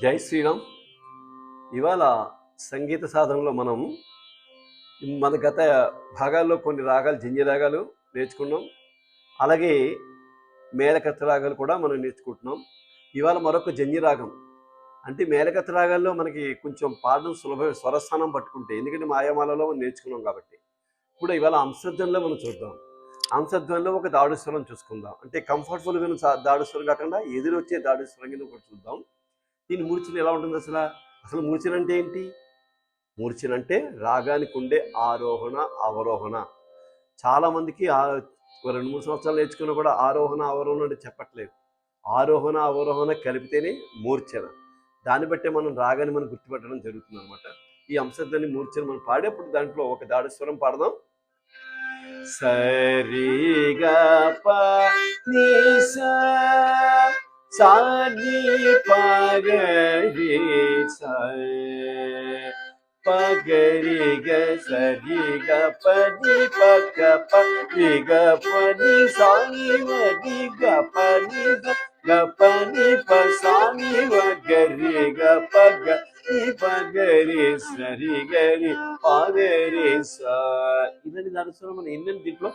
జై శ్రీరామ్. ఇవాళ సంగీత సాధనలో మనం మన గత భాగాల్లో కొన్ని రాగాలు జింజి రాగాలు నేర్చుకున్నాం. అలాగే మేలకత్త రాగాలు కూడా మనం నేర్చుకుంటున్నాం. ఇవాళ మరొక జంజి రాగం. అంటే మేలకత్త రాగాల్లో మనకి కొంచెం పాడడం సులభమైన స్వరస్థానం పట్టుకుంటే ఎందుకంటే మాయామాలలో మనం నేర్చుకున్నాం కాబట్టి. ఇప్పుడు ఇవాళ అంశధ్వనిలో మనం చూద్దాం. అంశధ్వనిలో ఒక దాడుస్వరం చూసుకుందాం. అంటే కంఫర్టబుల్గా దాడు స్వరం కాకుండా ఎదురు వచ్చే దాడు కింద ఒకటి చూద్దాం. దీని మూర్ఛన ఎలా ఉంటుంది అసలు? అసలు మూర్ఛన అంటే ఏంటి? మూర్ఛన అంటే రాగానికి ఉండే ఆరోహణ అవరోహణ. చాలా మందికి ఆ రెండు మూడు సంవత్సరాలు నేర్చుకున్నా కూడా ఆరోహణ అవరోహణ అంటే చెప్పట్లేదు. ఆరోహణ అవరోహణ కలిపితేనే మూర్ఛన. దాన్ని బట్టే మనం రాగాన్ని మనం గుర్తుపెట్టడం జరుగుతుంది అనమాట ఈ అంశాన్ని మూర్ఛన మనం పాడేప్పుడు దాంట్లో ఒక దాడస్వరం పాడదాం. సరిగా ప ని స సాని పగరి స పగరి గ సరి గ పని పగ పని గ పని సాని వది గ పగరి సరి గరి పగరి స ఇదని దాని స్వరం మనం ఎన్ని దీంట్లో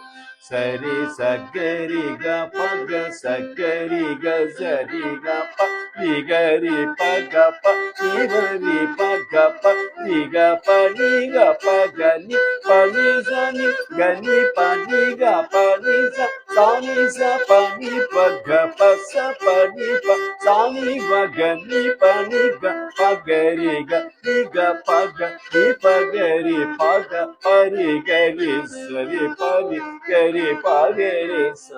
సరి సగరి గ పగ సగరి గ సరి గ ప ని గరి పగ ప ని వరి పగ ప ని గ ప ని గ పగ ని ప ని స ని గ ని ప ని గ ప ని స సాని స ప ని ప గ ప స ప ని పని గ పగరి గ ని గ పగ ని పగరి పగ పరి గరి సరి ప గరి పగరి రి స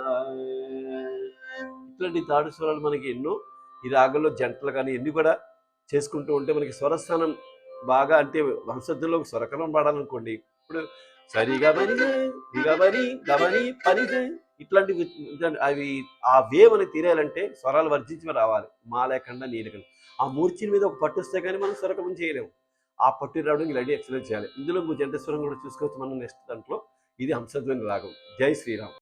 ఇట్లాంటి తాడు స్వరాలు మనకి ఎన్నో ఈ రాగంలో జంటలు కానీ ఎన్ని కూడా చేసుకుంటూ ఉంటే మనకి స్వరస్థానం బాగా అంటే వంశద్ధంలో స్వరకరం పాడాలనుకోండి ఇప్పుడు సరిగా మరి ఇగా మరి గమని పని ఇట్లాంటివి అవి ఆ వేవ్ అని తీరాలంటే స్వరాలు వర్జించి రావాలి. మా లేకుండా నీ లేకుండా ఆ మూర్ఛని మీద ఒక పట్టు వస్తే కానీ మనం స్వరకం చేయలేము. ఆ పట్టు రావడం ఇలాంటి ఎక్సలెంట్ చేయాలి. ఇందులో జంట స్వరం కూడా చూసుకోవచ్చు మనం నెక్స్ట్ దాంట్లో. ఇది హంసధ్వని రాగం. జై శ్రీరామ్.